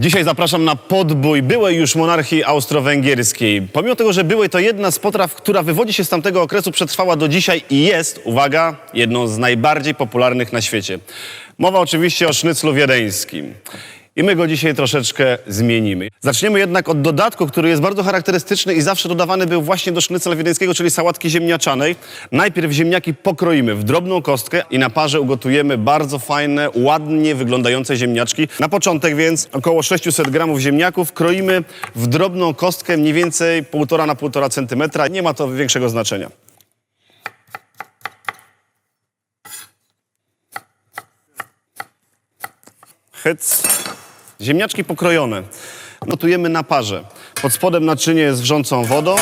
Dzisiaj zapraszam na podbój byłej już monarchii austro-węgierskiej. Pomimo tego, że byłej to jedna z potraw, która wywodzi się z tamtego okresu, przetrwała do dzisiaj i jest, uwaga, jedną z najbardziej popularnych na świecie. Mowa oczywiście o sznyclu wiedeńskim. I my go dzisiaj troszeczkę zmienimy. Zaczniemy jednak od dodatku, który jest bardzo charakterystyczny i zawsze dodawany był właśnie do sznycla wiedeńskiego, czyli sałatki ziemniaczanej. Najpierw ziemniaki pokroimy w drobną kostkę i na parze ugotujemy bardzo fajne, ładnie wyglądające ziemniaczki. Na początek więc około 600 gramów ziemniaków kroimy w drobną kostkę mniej więcej 1,5 na 1,5 centymetra. Nie ma to większego znaczenia. Hyc. Ziemniaczki pokrojone. Gotujemy na parze. Pod spodem naczynie jest wrzącą wodą,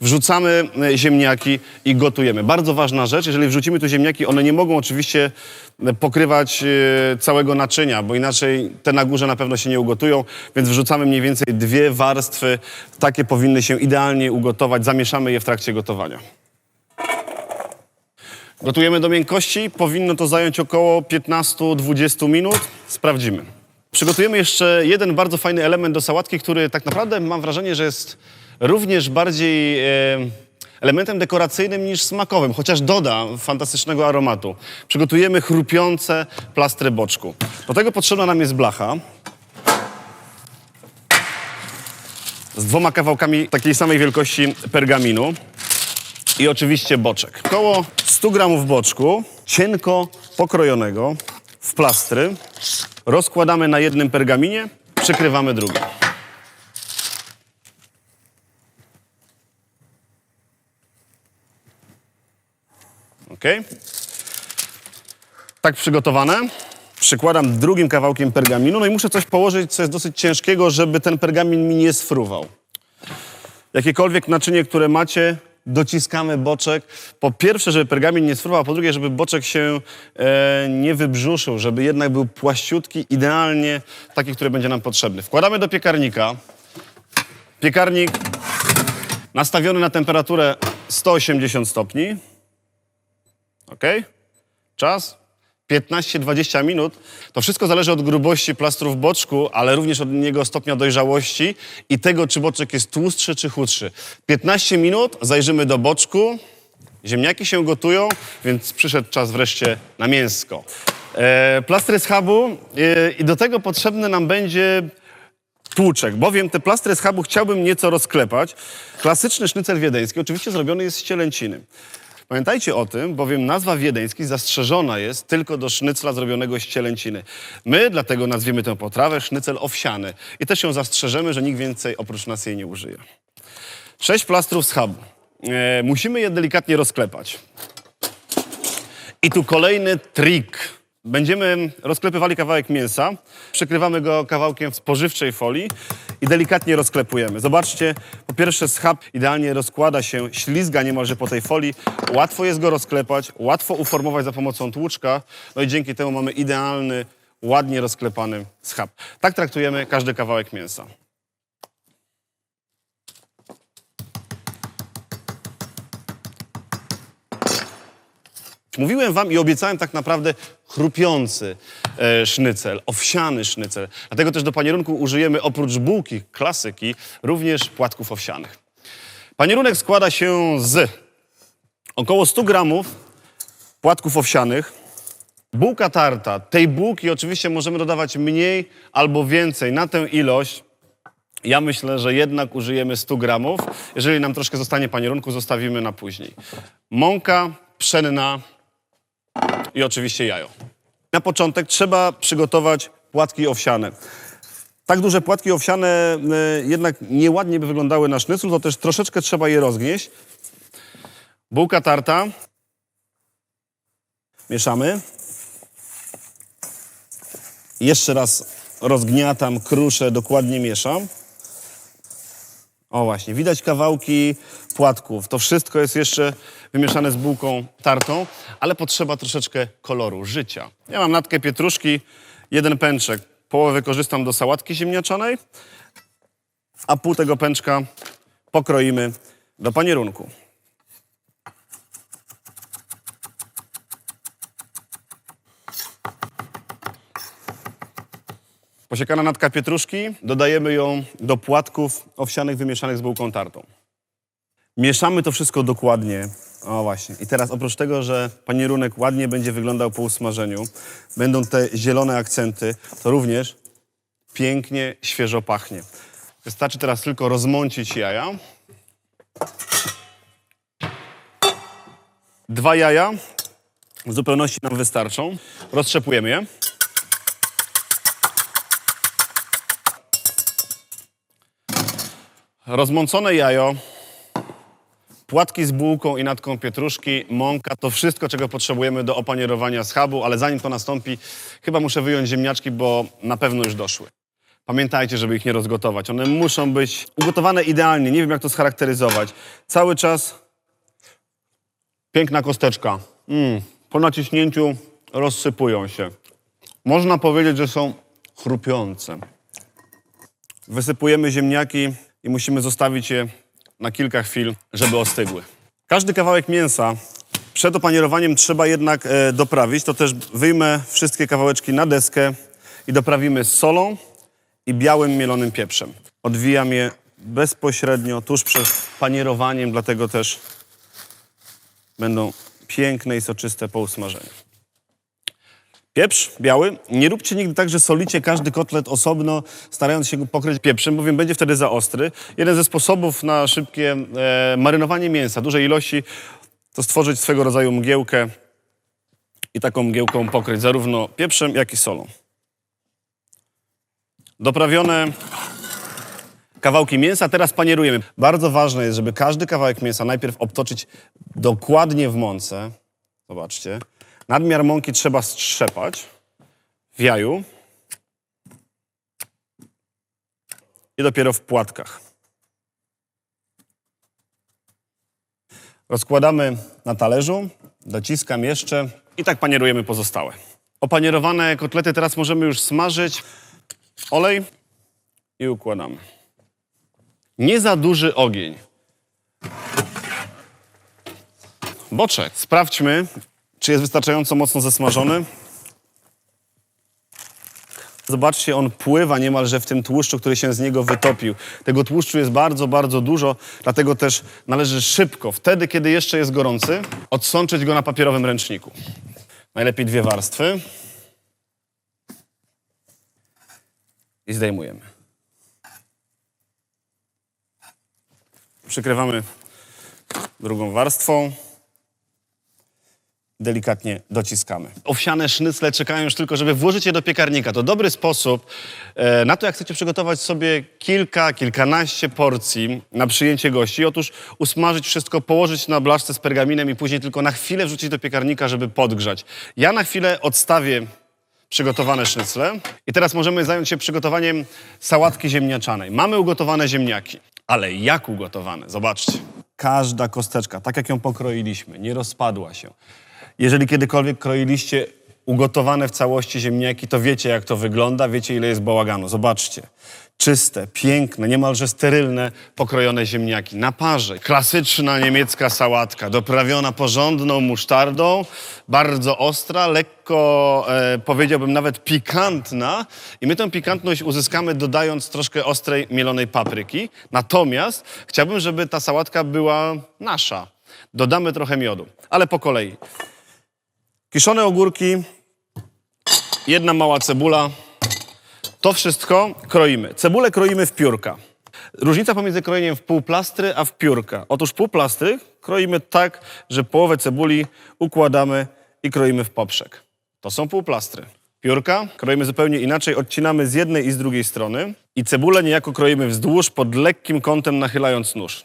wrzucamy e, ziemniaki i gotujemy. Bardzo ważna rzecz, jeżeli wrzucimy tu ziemniaki, one nie mogą oczywiście e, pokrywać e, całego naczynia, bo inaczej te na górze na pewno się nie ugotują, więc wrzucamy mniej więcej dwie warstwy. Takie powinny się idealnie ugotować. Zamieszamy je w trakcie gotowania. Gotujemy do miękkości. Powinno to zająć około 15-20 minut. Sprawdzimy. Przygotujemy jeszcze jeden bardzo fajny element do sałatki, który tak naprawdę mam wrażenie, że jest również bardziej e, elementem dekoracyjnym niż smakowym, chociaż doda fantastycznego aromatu. Przygotujemy chrupiące plastry boczku. Do tego potrzebna nam jest blacha. Z dwoma kawałkami takiej samej wielkości pergaminu i oczywiście boczek. Około 100 gramów boczku, cienko pokrojonego w plastry. Rozkładamy na jednym pergaminie, przykrywamy drugim. Ok. Tak przygotowane. Przykładam drugim kawałkiem pergaminu. No i muszę coś położyć, co jest dosyć ciężkiego, żeby ten pergamin mi nie sfruwał. Jakiekolwiek naczynie, które macie, dociskamy boczek. Po pierwsze, żeby pergamin nie sfruwał, a po drugie, żeby boczek się e, nie wybrzuszył, żeby jednak był płaściutki, idealnie taki, który będzie nam potrzebny. Wkładamy do piekarnika. Piekarnik nastawiony na temperaturę 180 stopni. Ok? Czas 15-20 minut. To wszystko zależy od grubości plastru w boczku, ale również od niego stopnia dojrzałości i tego, czy boczek jest tłustszy czy chudszy. 15 minut, zajrzymy do boczku. Ziemniaki się gotują, więc przyszedł czas wreszcie na mięsko. E, plastry z hubu e, i do tego potrzebny nam będzie tłuczek, bowiem te plastry z hubu chciałbym nieco rozklepać. Klasyczny sznycel wiedeński oczywiście zrobiony jest z cielęciny. Pamiętajcie o tym, bowiem nazwa wiedeński zastrzeżona jest tylko do sznycla zrobionego z cielęciny. My dlatego nazwiemy tę potrawę sznycel owsiany i też ją zastrzeżemy, że nikt więcej oprócz nas jej nie użyje. Sześć plastrów z hubu. E, musimy je delikatnie rozklepać. I tu kolejny trik. Będziemy rozklepywali kawałek mięsa, przykrywamy go kawałkiem spożywczej folii i delikatnie rozklepujemy. Zobaczcie, po pierwsze schab idealnie rozkłada się, ślizga niemalże po tej folii. Łatwo jest go rozklepać, łatwo uformować za pomocą tłuczka, no i dzięki temu mamy idealny, ładnie rozklepany schab. Tak traktujemy każdy kawałek mięsa. Mówiłem wam i obiecałem tak naprawdę chrupiący e, sznycel, owsiany sznycel. Dlatego też do panierunku użyjemy oprócz bułki, klasyki, również płatków owsianych. Panierunek składa się z około 100 gramów płatków owsianych, bułka tarta. Tej bułki oczywiście możemy dodawać mniej albo więcej na tę ilość. Ja myślę, że jednak użyjemy 100 gramów. Jeżeli nam troszkę zostanie panierunku, zostawimy na później. Mąka pszenna, i oczywiście jajo. Na początek trzeba przygotować płatki owsiane. Tak duże płatki owsiane y, jednak nieładnie by wyglądały na sznyclu, to też troszeczkę trzeba je rozgnieść. Bułka tarta. Mieszamy. Jeszcze raz rozgniatam, kruszę, dokładnie mieszam. O właśnie, widać kawałki płatków. To wszystko jest jeszcze wymieszane z bułką tartą, ale potrzeba troszeczkę koloru, życia. Ja mam natkę pietruszki, jeden pęczek. Połowę wykorzystam do sałatki ziemniaczanej, a pół tego pęczka pokroimy do panierunku. Posiekana natka pietruszki, dodajemy ją do płatków owsianych wymieszanych z bułką tartą. Mieszamy to wszystko dokładnie. O właśnie. I teraz oprócz tego, że panierunek ładnie będzie wyglądał po usmażeniu, będą te zielone akcenty, to również pięknie, świeżo pachnie. Wystarczy teraz tylko rozmącić jaja. Dwa jaja w zupełności nam wystarczą. Roztrzepujemy je. Rozmącone jajo, płatki z bułką i natką pietruszki, mąka, to wszystko, czego potrzebujemy do opanierowania schabu, ale zanim to nastąpi, chyba muszę wyjąć ziemniaczki, bo na pewno już doszły. Pamiętajcie, żeby ich nie rozgotować. One muszą być ugotowane idealnie. Nie wiem, jak to scharakteryzować. Cały czas piękna kosteczka. Mm. Po naciśnięciu rozsypują się. Można powiedzieć, że są chrupiące. Wysypujemy ziemniaki i musimy zostawić je na kilka chwil, żeby ostygły. Każdy kawałek mięsa przed opanierowaniem trzeba jednak e, doprawić. To też wyjmę wszystkie kawałeczki na deskę i doprawimy solą i białym mielonym pieprzem. Odwijam je bezpośrednio tuż przed panierowaniem, dlatego też będą piękne i soczyste po usmażeniu. Pieprz biały. Nie róbcie nigdy tak, że solicie każdy kotlet osobno, starając się go pokryć pieprzem, bowiem będzie wtedy za ostry. Jeden ze sposobów na szybkie e, marynowanie mięsa, dużej ilości, to stworzyć swego rodzaju mgiełkę i taką mgiełką pokryć zarówno pieprzem, jak i solą. Doprawione kawałki mięsa, teraz panierujemy. Bardzo ważne jest, żeby każdy kawałek mięsa najpierw obtoczyć dokładnie w mące. Zobaczcie. Nadmiar mąki trzeba strzepać w jaju i dopiero w płatkach. Rozkładamy na talerzu, dociskam jeszcze i tak panierujemy pozostałe. Opanierowane kotlety teraz możemy już smażyć. Olej i układamy. Nie za duży ogień. Boczek. Sprawdźmy, czy jest wystarczająco mocno zesmażony. Zobaczcie, on pływa niemalże w tym tłuszczu, który się z niego wytopił. Tego tłuszczu jest bardzo, bardzo dużo, dlatego też należy szybko, wtedy, kiedy jeszcze jest gorący, odsączyć go na papierowym ręczniku. Najlepiej dwie warstwy. I zdejmujemy. Przykrywamy drugą warstwą delikatnie dociskamy. Owsiane sznycle czekają już tylko, żeby włożyć je do piekarnika. To dobry sposób e, na to, jak chcecie przygotować sobie kilka, kilkanaście porcji na przyjęcie gości. Otóż usmażyć wszystko, położyć na blaszce z pergaminem i później tylko na chwilę wrzucić do piekarnika, żeby podgrzać. Ja na chwilę odstawię przygotowane sznycle i teraz możemy zająć się przygotowaniem sałatki ziemniaczanej. Mamy ugotowane ziemniaki, ale jak ugotowane? Zobaczcie. Każda kosteczka, tak jak ją pokroiliśmy, nie rozpadła się. Jeżeli kiedykolwiek kroiliście ugotowane w całości ziemniaki, to wiecie, jak to wygląda, wiecie, ile jest bałaganu. Zobaczcie. Czyste, piękne, niemalże sterylne, pokrojone ziemniaki na parze. Klasyczna niemiecka sałatka, doprawiona porządną musztardą, bardzo ostra, lekko, e, powiedziałbym nawet pikantna. I my tę pikantność uzyskamy dodając troszkę ostrej, mielonej papryki. Natomiast chciałbym, żeby ta sałatka była nasza. Dodamy trochę miodu, ale po kolei. Kiszone ogórki, jedna mała cebula. To wszystko kroimy. Cebulę kroimy w piórka. Różnica pomiędzy krojeniem w półplastry a w piórka. Otóż półplastry kroimy tak, że połowę cebuli układamy i kroimy w poprzek. To są półplastry. Piórka kroimy zupełnie inaczej, odcinamy z jednej i z drugiej strony i cebulę niejako kroimy wzdłuż pod lekkim kątem nachylając nóż.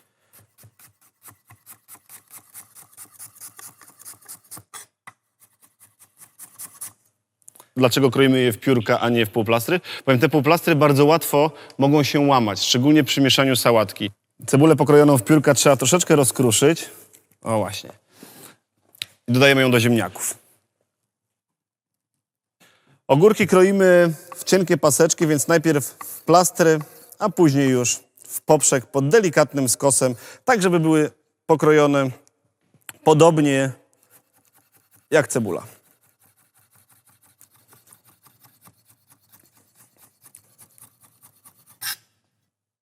Dlaczego kroimy je w piórka, a nie w półplastry? Powiem, te półplastry bardzo łatwo mogą się łamać, szczególnie przy mieszaniu sałatki. Cebulę pokrojoną w piórka trzeba troszeczkę rozkruszyć. O właśnie. I dodajemy ją do ziemniaków. Ogórki kroimy w cienkie paseczki, więc najpierw w plastry, a później już w poprzek pod delikatnym skosem, tak żeby były pokrojone podobnie jak cebula.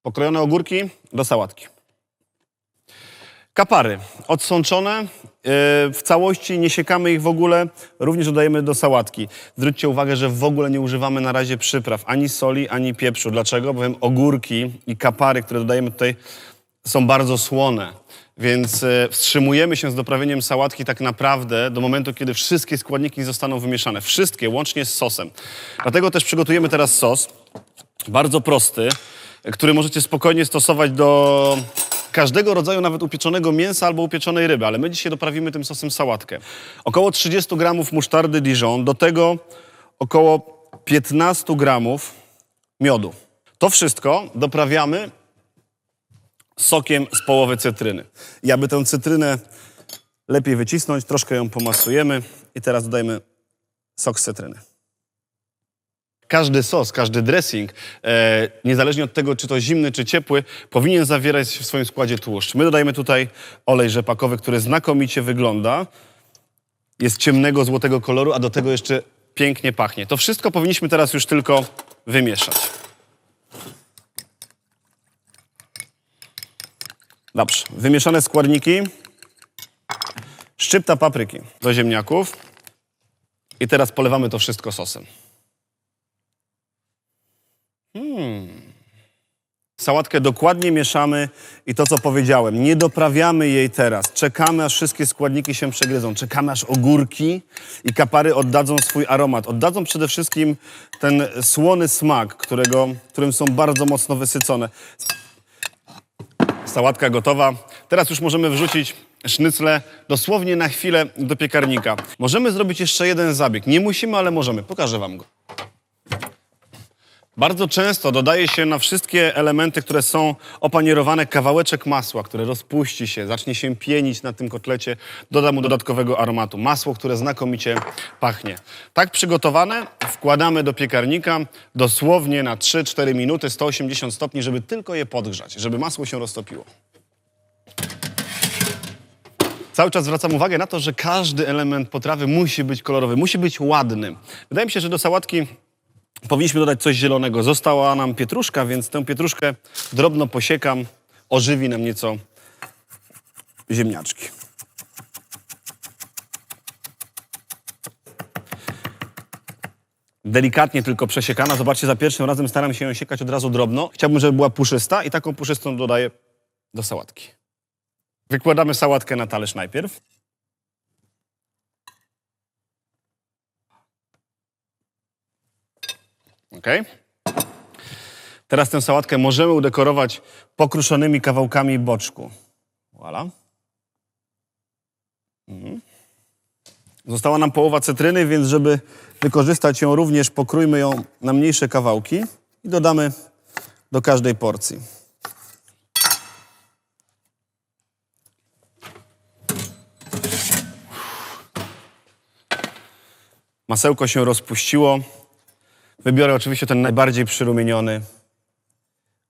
Pokrojone ogórki do sałatki. Kapary odsączone, yy, w całości nie siekamy ich w ogóle, również dodajemy do sałatki. Zwróćcie uwagę, że w ogóle nie używamy na razie przypraw, ani soli, ani pieprzu. Dlaczego? Bowiem ogórki i kapary, które dodajemy tutaj, są bardzo słone. Więc e, wstrzymujemy się z doprawieniem sałatki tak naprawdę do momentu, kiedy wszystkie składniki zostaną wymieszane. Wszystkie, łącznie z sosem. Dlatego też przygotujemy teraz sos, bardzo prosty, który możecie spokojnie stosować do każdego rodzaju nawet upieczonego mięsa albo upieczonej ryby, ale my dzisiaj doprawimy tym sosem sałatkę. Około 30 gramów musztardy Dijon, do tego około 15 gramów miodu. To wszystko doprawiamy sokiem z połowy cytryny. I aby tę cytrynę lepiej wycisnąć, troszkę ją pomasujemy i teraz dodajmy sok z cytryny. Każdy sos, każdy dressing, e, niezależnie od tego, czy to zimny, czy ciepły, powinien zawierać w swoim składzie tłuszcz. My dodajemy tutaj olej rzepakowy, który znakomicie wygląda. Jest ciemnego, złotego koloru, a do tego jeszcze pięknie pachnie. To wszystko powinniśmy teraz już tylko wymieszać. Dobrze, wymieszane składniki. Szczypta papryki do ziemniaków. I teraz polewamy to wszystko sosem. Sałatkę dokładnie mieszamy i to, co powiedziałem, nie doprawiamy jej teraz. Czekamy, aż wszystkie składniki się przegryzą. Czekamy, aż ogórki i kapary oddadzą swój aromat. Oddadzą przede wszystkim ten słony smak, którego, którym są bardzo mocno wysycone. Sałatka gotowa. Teraz już możemy wrzucić sznycle dosłownie na chwilę do piekarnika. Możemy zrobić jeszcze jeden zabieg. Nie musimy, ale możemy. Pokażę wam go. Bardzo często dodaje się na wszystkie elementy, które są opanierowane, kawałeczek masła, które rozpuści się, zacznie się pienić na tym kotlecie, doda mu dodatkowego aromatu. Masło, które znakomicie pachnie. Tak przygotowane wkładamy do piekarnika dosłownie na 3-4 minuty, 180 stopni, żeby tylko je podgrzać, żeby masło się roztopiło. Cały czas zwracam uwagę na to, że każdy element potrawy musi być kolorowy, musi być ładny. Wydaje mi się, że do sałatki powinniśmy dodać coś zielonego. Została nam pietruszka, więc tę pietruszkę drobno posiekam. Ożywi nam nieco ziemniaczki. Delikatnie tylko przesiekana. Zobaczcie, za pierwszym razem staram się ją siekać od razu drobno. Chciałbym, żeby była puszysta i taką puszystą dodaję do sałatki. Wykładamy sałatkę na talerz najpierw. Ok. Teraz tę sałatkę możemy udekorować pokruszonymi kawałkami boczku. Voilà. Mhm. Została nam połowa cytryny, więc żeby wykorzystać ją również, pokrójmy ją na mniejsze kawałki i dodamy do każdej porcji. Masełko się rozpuściło. Wybiorę oczywiście ten najbardziej przyrumieniony.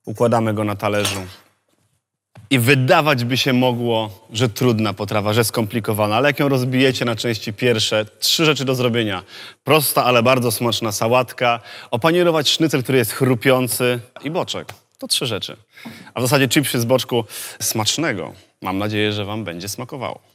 Układamy go na talerzu. I wydawać by się mogło, że trudna potrawa, że skomplikowana, ale jak ją rozbijecie na części pierwsze, trzy rzeczy do zrobienia. Prosta, ale bardzo smaczna sałatka, opanierować sznycel, który jest chrupiący i boczek. To trzy rzeczy. A w zasadzie chipsy z boczku smacznego. Mam nadzieję, że wam będzie smakowało.